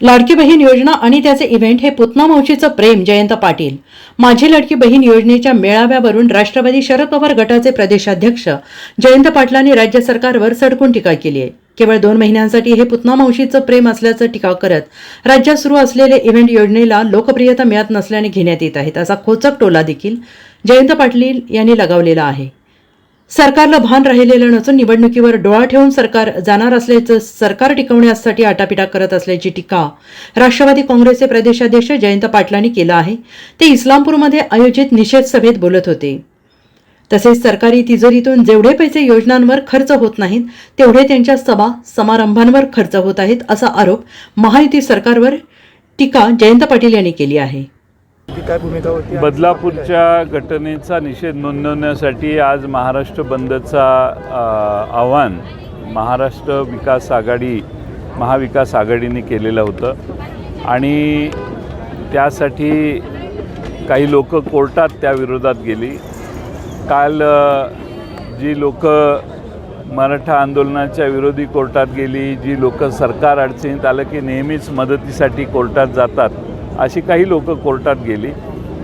लाडकी बहीण योजना आणि त्याचे इव्हेंट हे पुतना मावशीचं प्रेम जयंत पाटील. माझी लाडकी बहीण योजनेच्या मेळाव्यावरून राष्ट्रवादी शरद पवार गटाचे प्रदेशाध्यक्ष जयंत पाटलांनी राज्य सरकारवर सडकून टीका केली आहे. केवळ दोन महिन्यांसाठी हे पुतना मावशीचं प्रेम असल्याचं टीका करत राज्यात सुरू असलेले इव्हेंट योजनेला लोकप्रियता मिळत नसल्याने घेण्यात येत आहेत असा खोचक टोला देखील जयंत पाटील यांनी लगावलेला आहे. सरकारला भान राहिलेलं नसून निवडणुकीवर डोळा ठेवून सरकार जाणार असल्याचं सरकार टिकवण्यासाठी आटापिटा करत असल्याची टीका राष्ट्रवादी काँग्रेसचे प्रदेशाध्यक्ष जयंत पाटलांनी केला आहे. ते इस्लामपूरमध्ये आयोजित निषेध सभेत बोलत होते. तसेच सरकारी तिजोरीतून जेवढे पैसे योजनांवर खर्च होत नाहीत तेवढे त्यांच्या सभा समारंभांवर खर्च होत आहेत असा आरोप महायुती सरकारवर टीका जयंत पाटील यांनी केली आहे. काय भूमिका होती बदलापूरच्या घटनेचा निषेध नोंदवण्यासाठी आज महाराष्ट्र बंदचा आव्हान महाराष्ट्र विकास आघाडी महाविकास आघाडीने केलेलं होतं. आणि त्यासाठी काही लोक कोर्टात त्या विरोधात गेली. काल जी लोक मराठा आंदोलनाच्या विरोधी कोर्टात गेली जी लोक सरकार अडचणीत आलं की नेहमीच मदतीसाठी कोर्टात जातात अशी काही लोक कोर्टात गेली.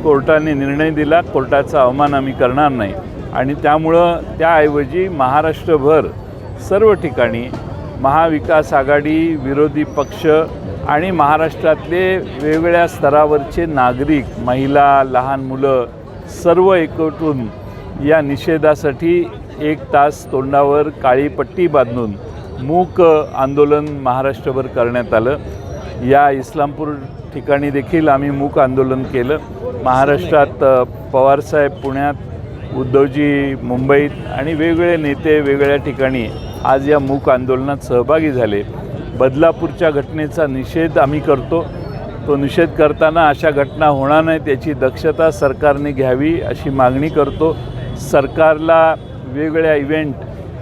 कोर्टाने निर्णय दिला कोर्टाचा अवमान आम्ही करणार नाही. आणि त्यामुळं त्याऐवजी महाराष्ट्रभर सर्व ठिकाणी महाविकास आघाडी विरोधी पक्ष आणि महाराष्ट्रातले वेगवेगळ्या स्तरावरचे नागरिक महिला लहान मुलं सर्व एकवटून या निषेधासाठी एक तास तोंडावर काळी पट्टी बांधून मूक आंदोलन महाराष्ट्रभर करण्यात आलं. या इस्लामपूर ठिकाणी देखील आम्ही मूक आंदोलन केलं. महाराष्ट्रात पवारसाहेब पुण्यात उद्धवजी मुंबईत आणि वेगवेगळे नेते वेगवेगळ्या ठिकाणी आज या मूक आंदोलनात सहभागी झाले. बदलापूरच्या घटनेचा निषेध आम्ही करतो. तो निषेध करताना अशा घटना होणार नाहीत याची दक्षता सरकारने घ्यावी अशी मागणी करतो. सरकारला वेगवेगळ्या इव्हेंट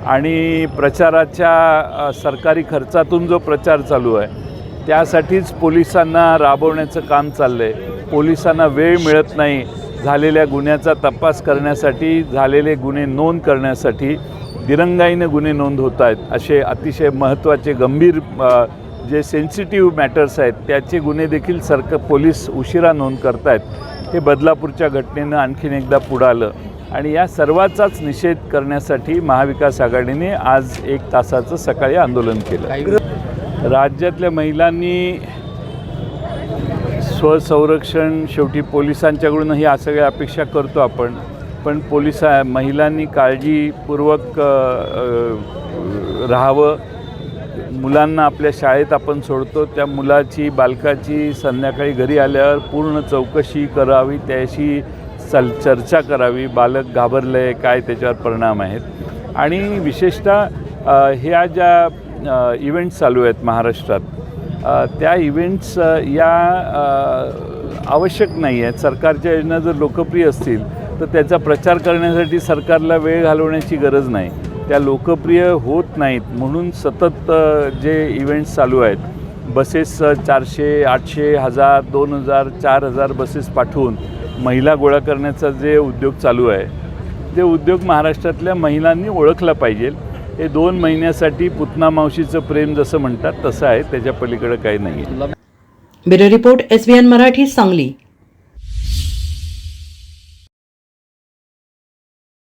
आणि प्रचाराच्या सरकारी खर्चातून जो प्रचार चालू आहे त्यासाठीच पोलिसांना राबवण्याचं काम चाललं आहे पोलिसांना वेळ मिळत नाही. झालेल्या गुन्ह्याचा तपास करण्यासाठी झालेले गुन्हे नोंद करण्यासाठी दिरंगाईनं गुन्हे नोंद होत आहेत. असे अतिशय महत्त्वाचे गंभीर जे सेन्सिटिव्ह मॅटर्स आहेत त्याचे गुन्हे देखील सरक पोलीस उशिरा नोंद करत आहेत हे बदलापूरच्या घटनेनं आणखीन एकदा पुढं आलं. आणि या सर्वाचाच निषेध करण्यासाठी महाविकास आघाडीने आज एक तासाचं सकाळी आंदोलन केलं. राज्यातल्या महिलांनी स्वसंरक्षण शेवटी पोलिसांच्याकडून ही या सगळ्या अपेक्षा करतो आपण. पण पोलिसा महिलांनी काळजीपूर्वक राहावं. मुलांना आपल्या शाळेत आपण सोडतो. त्या मुलाची बालकाची संध्याकाळी घरी आल्यावर पूर्ण चौकशी करावी. त्याशी चल चर्चा करावी. बालक घाबरलं आहे काय त्याच्यावर परिणाम आहेत. आणि विशेषतः ह्या ज्या इव्हेंट्स चालू आहेत महाराष्ट्रात. त्या इव्हेंट्स या आवश्यक नाही आहेत सरकारच्या योजना जर लोकप्रिय असतील तर त्याचा प्रचार करण्यासाठी सरकारला वेळ घालवण्याची गरज नाही. त्या लोकप्रिय होत नाहीत म्हणून सतत जे इव्हेंट्स चालू आहेत बसेस चारशे आठशे हजार दोन हजार चार हजार बसेस पाठवून महिला गोळा करण्याचा जे उद्योग चालू आहे ते उद्योग महाराष्ट्रातल्या महिलांनी ओळखला पाहिजे. हे दोन महिन्यासाठी पुतना मावशीचं प्रेम जसं म्हणतात तसं आहे त्याच्या पलीकडे काही नाही bureau report SBN Marathi Sangli.